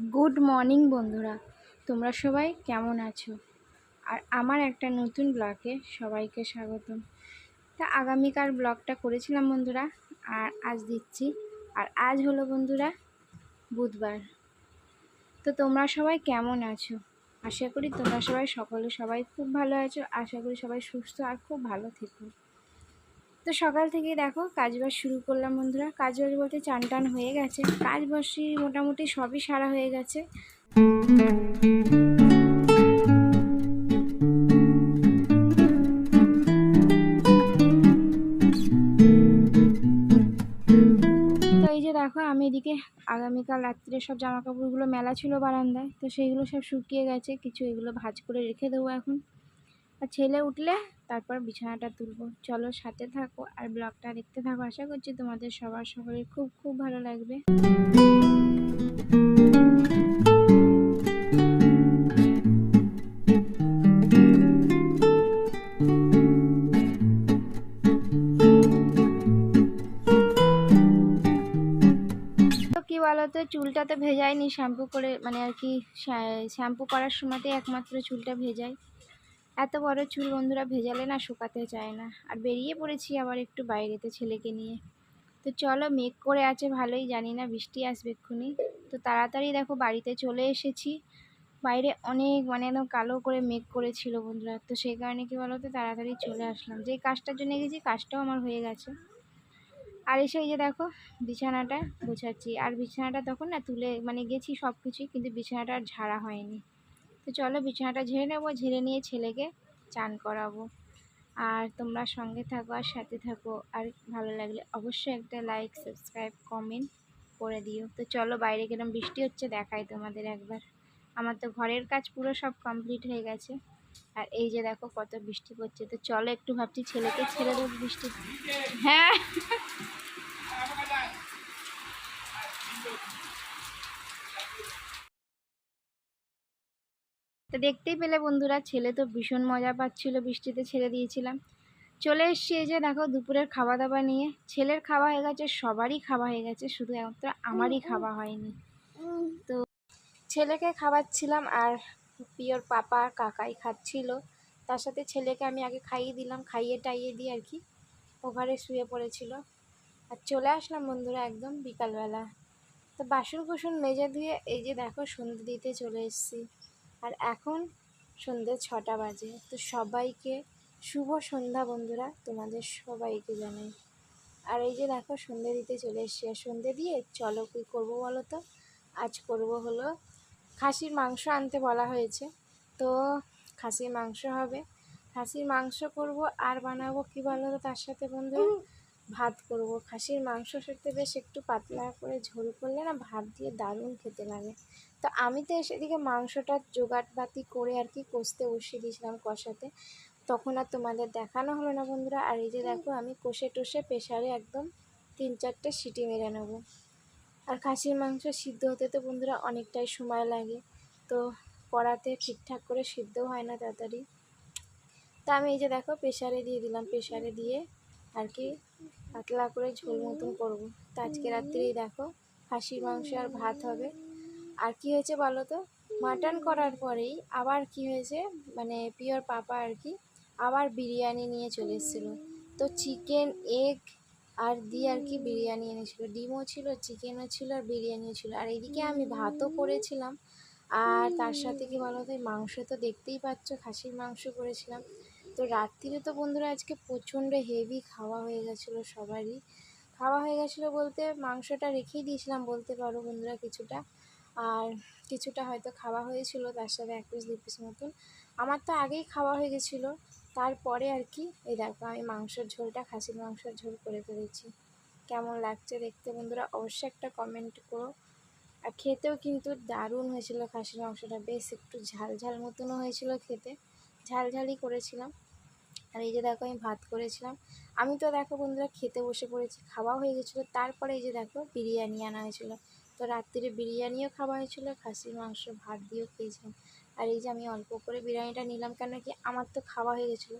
Good morning বন্ধুরা। তোমরা সবাই কেমন আছো? আর আমার একটা নতুন ব্লগে সবাইকে স্বাগতম। তা আগামীকাল ব্লগটা করেছিলাম বন্ধুরা, আর আজ দিচ্ছি। আর আজ হলো বন্ধুরা, বুধবার। তো তোমরা সবাই কেমন আছো? আশা করি তোমরা সবাই সকলে সবাই খুব ভালো আছো। আশা করি সবাই সুস্থ আর খুব ভালো থেকো। তো সকাল থেকেই দেখো কাজবাজ শুরু করলাম বন্ধুরা। কাজবাজ বলতে চান টান হয়ে গেছে। কাজ বসি মোটামুটি সবই সারা হয়ে গেছে। দেখো, আমি এদিকে আগামীকাল রাত্রে সব জামা কাপড়গুলো মেলা ছিল বারান্দায়। তো সেইগুলো সব শুকিয়ে গেছে। কিছু এগুলো ভাজ করে রেখে দেবো এখন। আর ছেলে উঠলে তারপর বিছানাটা তুলবো। চলো সাথে থাকো আর ব্লগটা দেখতে থাকো। আশা করছি তোমাদের সবার সকলের খুব খুব ভালো লাগবে। বলতো, চুলটা তো ভেজাইনি। শ্যাম্পু করে মানে আর কি শ্যাম্পু করার সময়তে একমাত্র চুলটা ভেজাই। এত বড় চুল বন্ধুরা ভেজালে না শুকাতে চায় না। আর বেরিয়ে পড়েছি আবার একটু বাইরেতে ছেলেকে নিয়ে। তো চলো মেঘ করে আছে ভালোই, জানি না বৃষ্টি আসবে এক্ষুনি। তো তাড়াতাড়ি দেখো বাড়িতে চলে এসেছি। বাইরে অনেক মানে একদম কালো করে মেঘ করেছিল বন্ধুরা। তো সেই কারণে কি তো তাড়াতাড়ি চলে আসলাম। যেই কাজটার জন্য গেছি, কাজটাও আমার হয়ে গেছে। আর এসে যে দেখো, বিছানাটা গোছাচ্ছি। আর বিছানাটা তখন না তুলে মানে গেছি সব কিছুই কিন্তু বিছানাটা আর ঝাড়া হয়নি। তো চলো বিছানাটা ঝেড়ে নেব, ঝেড়ে নিয়ে ছেলেকে চান করাবো। আর তোমরা সঙ্গে থাকো আর সাথে থাকো। আর ভালো লাগলে অবশ্যই একটা লাইক সাবস্ক্রাইব কমেন্ট করে দিও। তো চলো বাইরে গেলাম, বৃষ্টি হচ্ছে, দেখাই তোমাদের একবার। আমার তো ঘরের কাজ পুরো সব কমপ্লিট হয়ে গেছে। আর এই যে দেখো কত বৃষ্টি পড়ছে। তো চলো একটু ভাবছি ছেলেকে ছেড়ে দেবো বৃষ্টি। হ্যাঁ। তো দেখতেই পেলে বন্ধুরা ছেলে তো ভীষণ মজা পাচ্ছিল বৃষ্টিতে ছেড়ে দিয়েছিলাম। চলে এসছি এই যে দেখো দুপুরের খাওয়া দাওয়া নিয়ে। ছেলের খাওয়া হয়ে গেছে সবারই খাওয়া হয়ে গেছে শুধু একমাত্র আমারই খাওয়া হয়নি। তো ছেলেকে খাওয়াচ্ছিলাম আর পিওর পাপা কাকাই খাচ্ছিল। তার সাথে ছেলেকে আমি আগে খাইয়ে দিলাম খাইয়ে টাইয়ে দিয়ে আর কি ও ঘরে শুয়ে পড়েছিল। আর চলে আসলাম বন্ধুরা একদম বিকালবেলা। তো বাসন কুসন মেজে দিয়ে এই যে দেখো সন্ধ্যে দিতে চলে এসেছি। আর এখন সন্ধ্যে ছটা বাজে। তো সবাইকে শুভ সন্ধ্যা বন্ধুরা, তোমাদের সবাইকে জানাই। আর এই যে দেখো, সন্ধ্যে দিতে চলে এসছি। আর সন্ধ্যে দিয়ে চলো কী করব বলো তো? আজ করব হলো খাসির মাংস আনতে বলা হয়েছে। তো খাসির মাংস হবে। খাসির মাংস করব আর বানাবো কী বলো তো তার সাথে বন্ধুরা? ভাত করব। খাসির মাংস সাথে বেশ একটু পাতলা করে ঝোল করলে না ভাত দিয়ে দারুণ খেতে লাগে। তো আমি তো এসে দিকে মাংসটা জোগাড়বাতি করে আর কি কষতে বসিয়ে দিয়েছিলাম কষাতে। তখন আর তোমাদের দেখানো হলো না বন্ধুরা। আর এই যে দেখো, আমি কষে টষে প্রেশারে একদম তিন চারটে সিটি মেরে নেব। আর খাসির মাংস সিদ্ধ হতে তো বন্ধুরা অনেকটাই সময় লাগে। তো কড়াতে ঠিকঠাক করে সিদ্ধও হয় না তাড়াতাড়ি। তা আমি এই যে দেখো প্রেশারে দিয়ে দিলাম। প্রেশারে দিয়ে আর কি পাতলা করে ঝোল মতন করব। তো আজকে রাত্রেই দেখো, খাসির মাংস আর ভাত হবে। আর কি হয়েছে বলো তো? মাটন করার পরেই আবার কি হয়েছে? মানে পিওর পাপা আর কি আবার বিরিয়ানি নিয়ে চলে এসেছিল। তো চিকেন, এগ আর দিয়ে আর কি বিরিয়ানি এনেছিলো। ডিমও ছিল, চিকেনও ছিল আর বিরিয়ানিও ছিল। আর এদিকে আমি ভাতও করেছিলাম। আর তার সাথে কি বলো তো মাংস তো দেখতেই পাচ্ছ, খাসির মাংস করেছিলাম। তো রাত্রিরে তো বন্ধুরা আজকে প্রচণ্ড হেভি খাওয়া হয়ে গেছিল সবারই। খাওয়া হয়ে গেছিল বলতে মাংসটা রেখেই দিয়েছিলাম, বলতে পারো বন্ধুরা কিছুটা। আর কিছুটা হয়তো খাওয়া হয়েছিল, তার সাথে এক পিস দু পিস মতন। আমার তো আগেই খাওয়া হয়ে গেছিল, তারপরে আর কি, এই দেখো আমি মাংসের ঝোলটা, খাসির মাংসের ঝোল করে ফেলেছি। কেমন লাগছে দেখতে বন্ধুরা, অবশ্যই একটা কমেন্ট করো। আর খেতেও কিন্তু দারুণ হয়েছিল খাসির মাংসটা, বেশ একটু ঝাল ঝাল মতনও হয়েছিল খেতে। ঝাল ঝালই করেছিলাম। আর এই যে দেখো আমি ভাত করেছিলাম। আমি তো দেখো বন্ধুরা খেতে বসে পড়েছি, খাওয়া হয়ে গেছিল। তারপরে এই যে দেখো বিরিয়ানি আনা হয়েছিলো। তো রাত্রিরে বিরিয়ানিও খাওয়া হয়েছিল, খাসির মাংস, ভাত দিয়েও খেয়েছিলাম। আর এই যে আমি অল্প করে বিরিয়ানিটা নিলাম কেন কি আমার তো খাওয়া হয়ে গেছিল।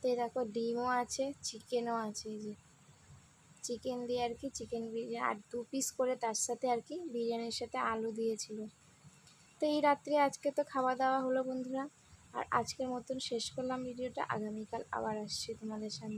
তো এই দেখো ডিমও আছে, চিকেনও আছে এই যে। চিকেন দিয়ে আর কি চিকেন বিরিয়ানি, আর দু পিস করে তার সাথে আর কি বিরিয়ানির সাথে আলু দিয়েছিল। তো এই রাত্রে আজকে তো খাওয়া দাওয়া হলো বন্ধুরা। আর আজকের মতন শেষ করলাম ভিডিওটা। আগামীকাল আবার আসছি তোমাদের সামনে।